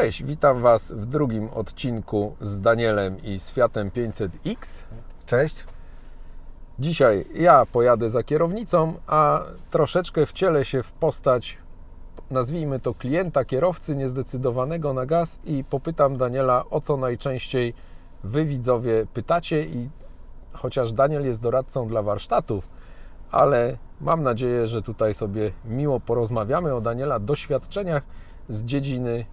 Cześć, witam Was w drugim odcinku z Danielem i z Fiatem 500X. Cześć. Dzisiaj ja pojadę za kierownicą, a troszeczkę wcielę się w postać, nazwijmy to klienta, kierowcy niezdecydowanego na gaz i popytam Daniela, o co najczęściej Wy widzowie pytacie i chociaż Daniel jest doradcą dla warsztatów, ale mam nadzieję, że tutaj sobie miło porozmawiamy o Daniela doświadczeniach z dziedziny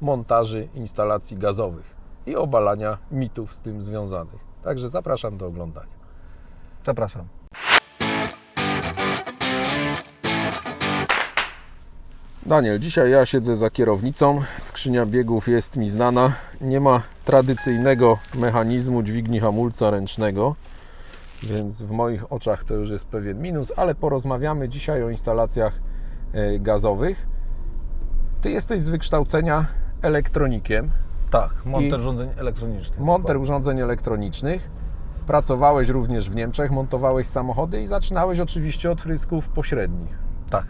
montaży instalacji gazowych i obalania mitów z tym związanych. Także zapraszam do oglądania. Zapraszam. Daniel, dzisiaj ja siedzę za kierownicą. Skrzynia biegów jest mi znana. Nie ma tradycyjnego mechanizmu dźwigni hamulca ręcznego, więc w moich oczach to już jest pewien minus, ale porozmawiamy dzisiaj o instalacjach e, gazowych. Ty jesteś z wykształcenia elektronikiem, Tak, monter urządzeń elektronicznych. monter Dokładnie. urządzeń elektronicznych. Pracowałeś również w Niemczech, montowałeś samochody i zaczynałeś oczywiście od frysków pośrednich. Tak.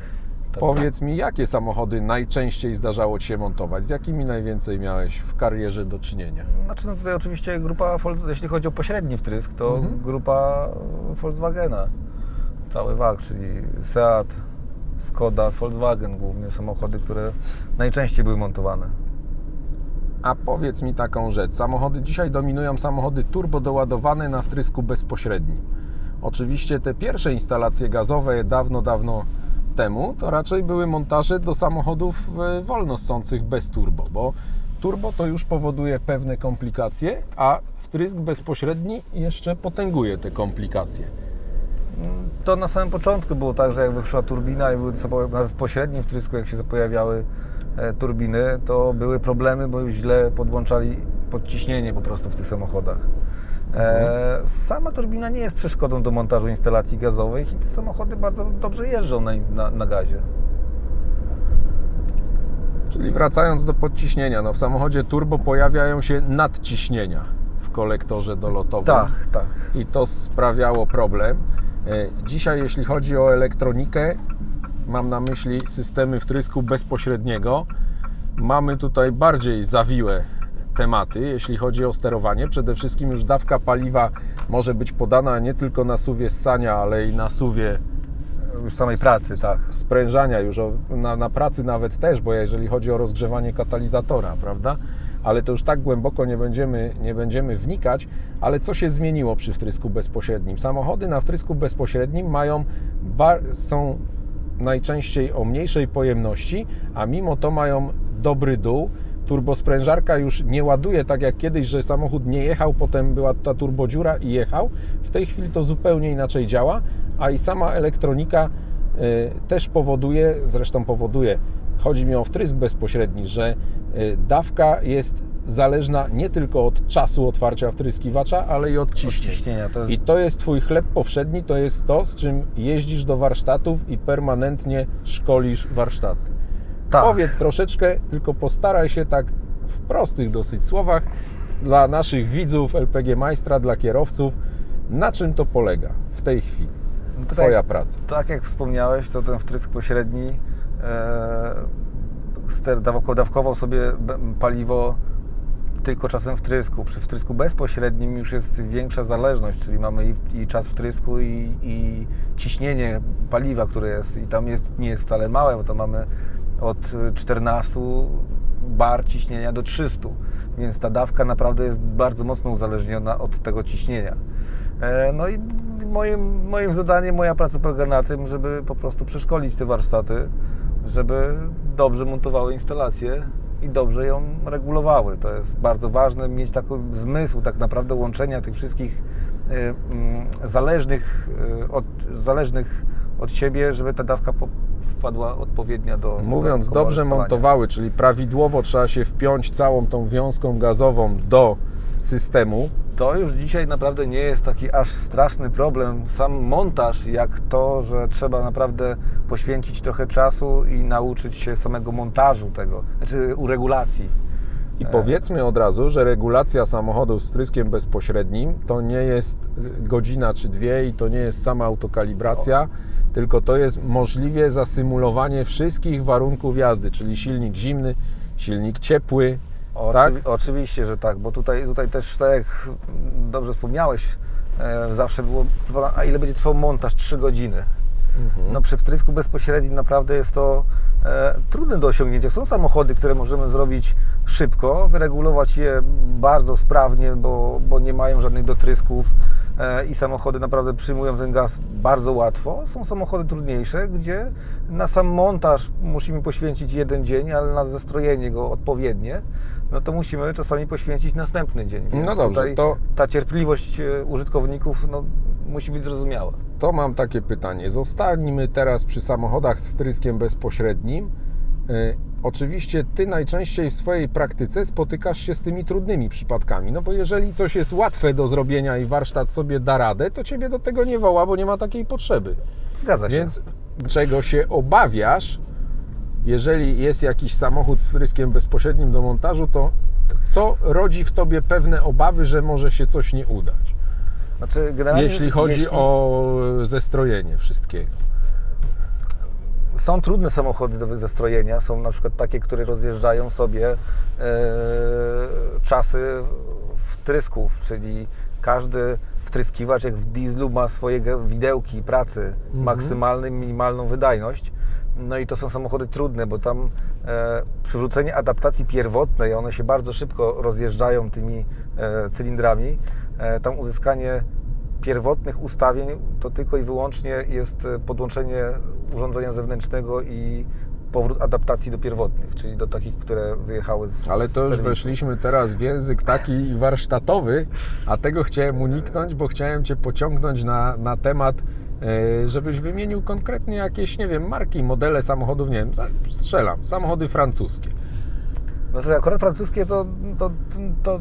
tak. Powiedz mi, jakie samochody najczęściej zdarzało Ci się montować? Z jakimi najwięcej miałeś w karierze do czynienia? Znaczy, no tutaj oczywiście grupa, jeśli chodzi o pośredni wtrysk, to Mhm. grupa Volkswagena. Cały WAG, czyli Seat, Skoda, Volkswagen głównie samochody, które najczęściej były montowane. A powiedz mi taką rzecz. Samochody dzisiaj dominują samochody turbo doładowane na wtrysku bezpośrednim. Oczywiście te pierwsze instalacje gazowe dawno, dawno temu to raczej były montaże do samochodów e, wolno ssących bez turbo, bo turbo to już powoduje pewne komplikacje, a wtrysk bezpośredni jeszcze potęguje te komplikacje. To na samym początku było tak, że jak wyszła turbina i były w pośrednim wtrysku, jak się pojawiały turbiny, to były problemy, bo już źle podłączali podciśnienie po prostu w tych samochodach. E, sama turbina nie jest przeszkodą do montażu instalacji gazowych i te samochody bardzo dobrze jeżdżą na, na, na gazie. Czyli wracając do podciśnienia, no w samochodzie turbo pojawiają się nadciśnienia w kolektorze dolotowym. Tak, tak. i to sprawiało problem. E, Dzisiaj, jeśli chodzi o elektronikę, mam na myśli systemy wtrysku bezpośredniego. Mamy tutaj bardziej zawiłe tematy, jeśli chodzi o sterowanie. Przede wszystkim już dawka paliwa może być podana nie tylko na suwie ssania, ale i na suwie Już samej pracy, tak. sprężania, już o, na, na pracy nawet też, bo jeżeli chodzi o rozgrzewanie katalizatora, prawda? Ale to już tak głęboko nie będziemy, nie będziemy wnikać, ale co się zmieniło przy wtrysku bezpośrednim? Samochody na wtrysku bezpośrednim mają, są najczęściej o mniejszej pojemności, a mimo to mają dobry dół. Turbosprężarka już nie ładuje tak jak kiedyś, że samochód nie jechał, potem była ta turbodziura i jechał. W tej chwili to zupełnie inaczej działa, a i sama elektronika y, też powoduje, zresztą powoduje, chodzi mi o wtrysk bezpośredni, że y, dawka jest zależna nie tylko od czasu otwarcia wtryskiwacza, ale i od ciśnienia. To jest I to jest Twój chleb powszedni, to jest to, z czym jeździsz do warsztatów i permanentnie szkolisz warsztaty. tak. Powiedz troszeczkę, tylko postaraj się tak w prostych dosyć słowach dla naszych widzów LPG Majstra, dla kierowców, na czym to polega w tej chwili, No tutaj- Twoja praca. Tak jak wspomniałeś, to ten wtrysk pośredni e, ster, dawko- dawkował sobie paliwo tylko czasem wtrysku. Przy wtrysku bezpośrednim już jest większa zależność, czyli mamy i, i czas wtrysku i, i ciśnienie paliwa, które jest i tam jest, nie jest wcale małe, bo tam mamy od 14 bar ciśnienia do 300, więc ta dawka naprawdę jest bardzo mocno uzależniona od tego ciśnienia. E, No i moim, moim zadaniem, moja praca polega na tym, żeby po prostu przeszkolić te warsztaty, żeby dobrze montowały instalację i dobrze ją regulowały. To jest bardzo ważne, mieć taki zmysł tak naprawdę łączenia tych wszystkich e, mm, zależnych e, od, zależnych od siebie, żeby ta dawka wpadła odpowiednia do Mówiąc do dobrze spalania. montowały, czyli prawidłowo trzeba się wpiąć całą tą wiązką gazową do systemu, To już dzisiaj naprawdę nie jest taki aż straszny problem, sam montaż, jak to, że trzeba naprawdę poświęcić trochę czasu i nauczyć się samego montażu tego, znaczy uregulacji. I powiedzmy od razu, że regulacja samochodu z tryskiem bezpośrednim to nie jest godzina czy dwie i to nie jest sama autokalibracja, tylko to jest możliwie zasymulowanie wszystkich warunków jazdy, czyli silnik zimny, silnik ciepły, Oczywi- tak? Oczywiście, że tak, bo tutaj, tutaj też, tak jak dobrze wspomniałeś, e, zawsze było, a ile będzie trwał montaż? 3 godziny. No przy wtrysku bezpośrednim naprawdę jest to e, trudne do osiągnięcia. Są samochody, które możemy zrobić szybko, wyregulować je bardzo sprawnie, bo, bo nie mają żadnych dotrysków i samochody naprawdę przyjmują ten gaz bardzo łatwo. Są samochody trudniejsze, gdzie na sam montaż musimy poświęcić jeden dzień, ale na zestrojenie go odpowiednie, no to musimy czasami poświęcić następny dzień. Więc No dobrze, to- ta cierpliwość e, użytkowników no, musi być zrozumiała. To mam takie pytanie. Zostańmy teraz przy samochodach z wtryskiem bezpośrednim. Y, Oczywiście Ty najczęściej w swojej praktyce spotykasz się z tymi trudnymi przypadkami, no bo jeżeli coś jest łatwe do zrobienia i warsztat sobie da radę, to Ciebie do tego nie woła, bo nie ma takiej potrzeby. Zgadza się. Więc czego się obawiasz, jeżeli jest jakiś samochód z wtryskiem bezpośrednim do montażu, to co rodzi w Tobie pewne obawy, że może się coś nie udać? Znaczy, Jeśli chodzi jeśli o zestrojenie wszystkiego. Są trudne samochody do zestrojenia, są na przykład takie, które rozjeżdżają sobie e, czasy wtrysków, czyli każdy wtryskiwacz jak w dieslu ma swoje widełki pracy, maksymalną i minimalną wydajność. No i to są samochody trudne, bo tam e, przywrócenie adaptacji pierwotnej, one się bardzo szybko rozjeżdżają tymi e, cylindrami. E, tam uzyskanie pierwotnych ustawień to tylko i wyłącznie jest e, podłączenie urządzenia zewnętrznego i powrót adaptacji do pierwotnych, czyli do takich, które wyjechały z Ale to już serwisu. weszliśmy teraz w język taki warsztatowy, a tego chciałem uniknąć, bo chciałem Cię pociągnąć na, na temat, e, żebyś wymienił konkretnie jakieś, nie wiem, marki, modele samochodów, nie wiem, strzelam, samochody francuskie. To akurat francuskie to, to, to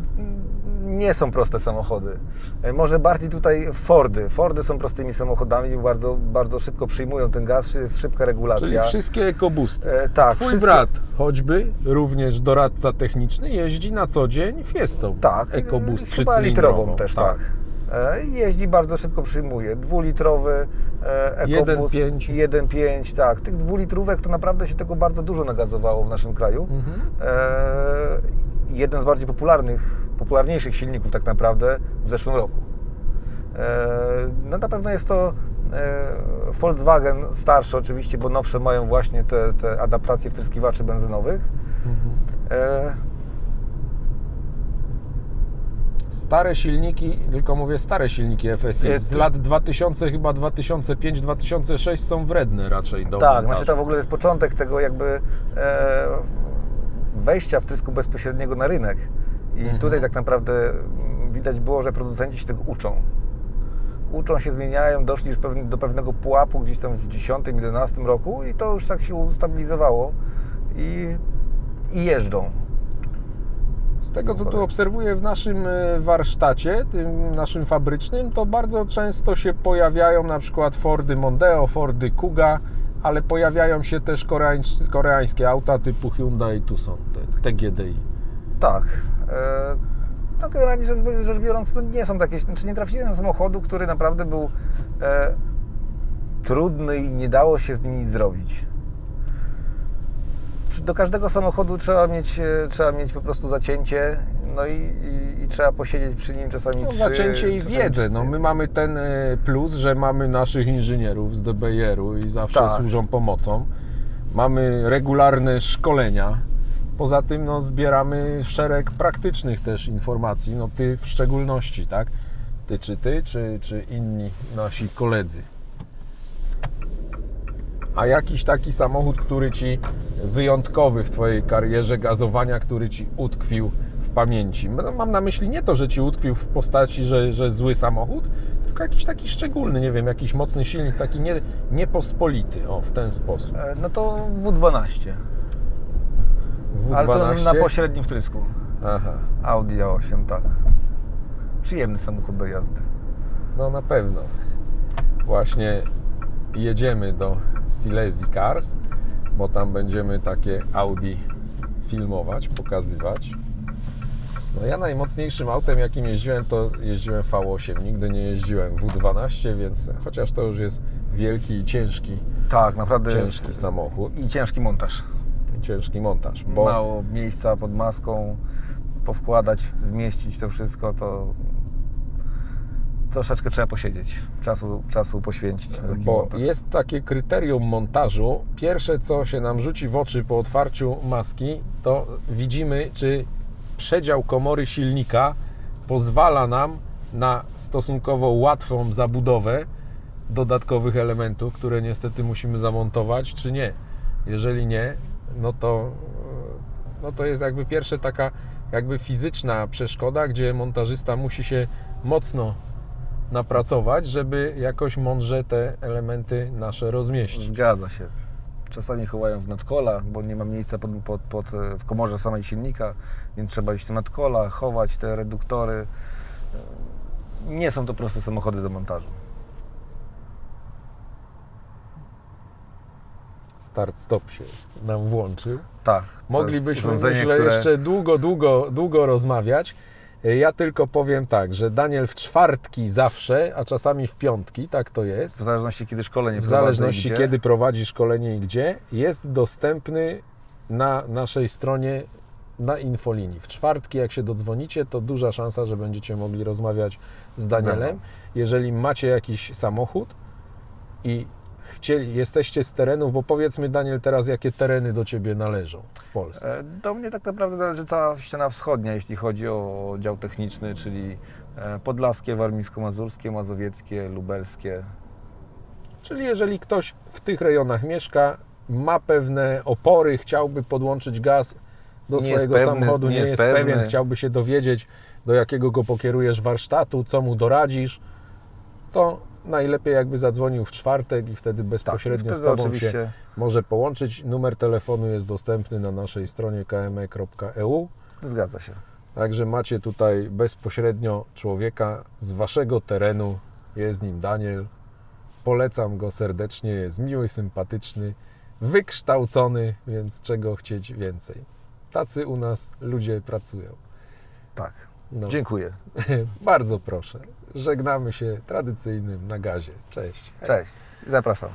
nie są proste samochody. E, Może bardziej tutaj Fordy. Fordy są prostymi samochodami, bardzo, bardzo szybko przyjmują ten gaz, jest szybka regulacja. Czyli wszystkie ekobusty. E, tak, Twój wszystkie- brat, choćby również doradca techniczny, jeździ na co dzień Fiestą. Tak, EcoBoost chyba litrową też, tak. E, Jeździ bardzo szybko, przyjmuje. Dwulitrowy e, EcoBoost 1.5. 1.5, tak. Tych dwulitrówek to naprawdę się tego bardzo dużo nagazowało w naszym kraju. Mhm. E, jeden z bardziej popularnych, popularniejszych silników tak naprawdę w zeszłym roku. E, no na pewno jest to e, Volkswagen starszy oczywiście, bo nowsze mają właśnie te, te adaptacje wtryskiwaczy benzynowych. E, Stare silniki, tylko mówię stare silniki FSI Nie, z to- lat 2000, chyba 2005-2006 są wredne raczej do Tak, montażu. znaczy to w ogóle jest początek tego jakby e, wejścia wtrysku bezpośredniego na rynek. I Mhm. tutaj tak naprawdę mm, widać było, że producenci się tego uczą. Uczą się, zmieniają, doszli już do pewnego pułapu gdzieś tam w 10-11 roku i to już tak się ustabilizowało i, i jeżdżą. Z tego, co tu obserwuję w naszym e, warsztacie, tym naszym fabrycznym, to bardzo często się pojawiają na przykład Fordy Mondeo, Fordy Kuga, ale pojawiają się też koreańs- koreańskie auta typu Hyundai Tucson, te TGDI. Tak. E, no generalnie rzecz, biorąc, to nie są takie, znaczy nie trafiłem samochodu, który naprawdę był e, trudny i nie dało się z nim nic zrobić. Do każdego samochodu trzeba mieć, e, trzeba mieć po prostu zacięcie, no i, i, i trzeba posiedzieć przy nim czasami No, trzy, zacięcie i wiedzę. No, my mamy ten e, plus, że mamy naszych inżynierów z DBR-u i zawsze Tak. służą pomocą. Mamy regularne szkolenia. Poza tym no, zbieramy szereg praktycznych też informacji. No, ty w szczególności, tak? Ty czy ty, czy, czy inni nasi koledzy. A jakiś taki samochód, który ci wyjątkowy w Twojej karierze gazowania, który ci utkwił w pamięci? No, Mam na myśli nie to, że ci utkwił w postaci, że, że zły samochód, tylko jakiś taki szczególny, nie wiem, jakiś mocny silnik, taki nie, niepospolity, o, w ten sposób. E, No to W12, ale to W12? na pośrednim wtrysku. Aha, Audi A8, tak. Przyjemny samochód do jazdy. no na pewno. Właśnie jedziemy do Silesia Cars, bo tam będziemy takie Audi filmować, pokazywać. No ja najmocniejszym autem, jakim jeździłem, to jeździłem V8. Nigdy nie jeździłem W12, więc chociaż to już jest wielki i ciężki, Tak, naprawdę ciężki samochód. i ciężki montaż. ciężki montaż, bo Mało miejsca pod maską, powkładać, zmieścić to wszystko, to troszeczkę trzeba posiedzieć, czasu, czasu poświęcić na taki bo montaż. jest takie kryterium montażu. Pierwsze, co się nam rzuci w oczy po otwarciu maski, to widzimy, czy przedział komory silnika pozwala nam na stosunkowo łatwą zabudowę dodatkowych elementów, które niestety musimy zamontować, czy nie. Jeżeli nie, no to, no to jest jakby pierwsza taka jakby fizyczna przeszkoda, gdzie montażysta musi się mocno napracować, żeby jakoś mądrze te elementy nasze rozmieścić. Zgadza się. Czasami chowają w nadkola, bo nie ma miejsca pod, pod, pod, e, w komorze samej silnika, więc trzeba iść do nadkola, chować te reduktory. E, Nie są to proste samochody do montażu. Start-stop się nam włączył. Tak. Moglibyśmy myślę, które- jeszcze długo, długo, długo rozmawiać. Ja tylko powiem tak, że Daniel w czwartki zawsze, a czasami w piątki, tak to jest, W zależności kiedy szkolenie w zależności kiedy prowadzi szkolenie i gdzie, jest dostępny na naszej stronie na infolinii. W czwartki, jak się dodzwonicie, to duża szansa, że będziecie mogli rozmawiać z Danielem. Jeżeli macie jakiś samochód i chcieli, jesteście z terenów, bo powiedzmy Daniel teraz, jakie tereny do Ciebie należą w Polsce. E, Do mnie tak naprawdę należy cała ściana wschodnia, jeśli chodzi o dział techniczny, czyli e, podlaskie, warmińsko-mazurskie, mazowieckie, lubelskie. Czyli jeżeli ktoś w tych rejonach mieszka, ma pewne opory, chciałby podłączyć gaz do Nie swojego pewny, samochodu, nie nie, jest jest pewny. pewien, chciałby się dowiedzieć, do jakiego go pokierujesz warsztatu, co mu doradzisz, to najlepiej jakby zadzwonił w czwartek i wtedy Tak, bezpośrednio wtedy z Tobą się oczywiście może połączyć. Numer telefonu jest dostępny na naszej stronie kme.eu. zgadza się. Także macie tutaj bezpośrednio człowieka z waszego terenu. Jest nim Daniel. Polecam go serdecznie. Jest miły, sympatyczny, wykształcony, więc czego chcieć więcej. Tacy u nas ludzie pracują. Tak. No, Dziękuję. bardzo proszę. Żegnamy się tradycyjnym na gazie. Cześć. Cześć. Zapraszam.